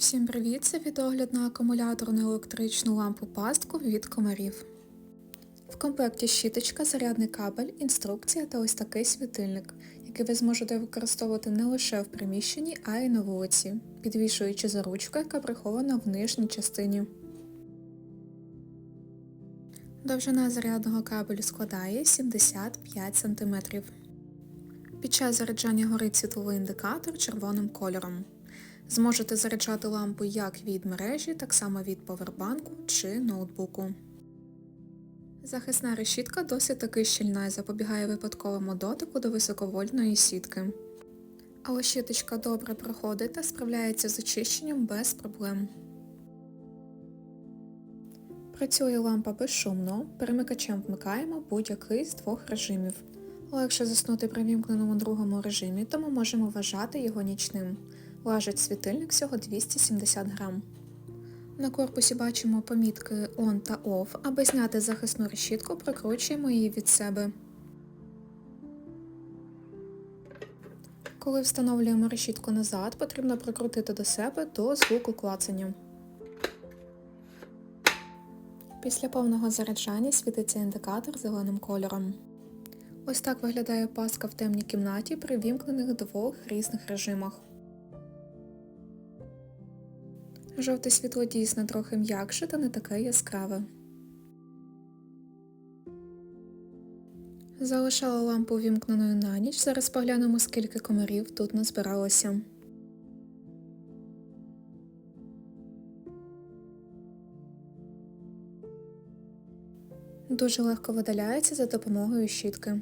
Всім привіт! Це відеогляд на акумуляторну електричну лампу пастку від комарів. В комплекті щіточка, зарядний кабель, інструкція та ось такий світильник, який ви зможете використовувати не лише в приміщенні, а й на вулиці, підвішуючи за ручку, яка прихована в нижній частині. Довжина зарядного кабелю складає 75 см. Під час заряджання горить світловий індикатор червоним кольором. Зможете заряджати лампу як від мережі, так само від повербанку чи ноутбуку. Захисна решітка досить таки щільна і запобігає випадковому дотику до високовольтної сітки. Але щіточка добре проходить та справляється з очищенням без проблем. Працює лампа безшумно, перемикачем вмикаємо будь-який з двох режимів. Якщо заснути при вімкненому другому режимі, то ми можемо вважати його нічним. Важить світильник всього 270 грам. На корпусі бачимо помітки ON та OFF. Аби зняти захисну решітку, прокручуємо її від себе. Коли встановлюємо решітку назад, потрібно прикрутити до себе до звуку клацання. Після повного заряджання світиться індикатор зеленим кольором. Ось так виглядає паска в темній кімнаті при вімкнених двох різних режимах. Жовте світло дійсно трохи м'якше та не таке яскраве. Залишала лампу вімкненою на ніч, зараз поглянемо скільки комарів тут назбиралося. Дуже легко видаляється за допомогою щітки.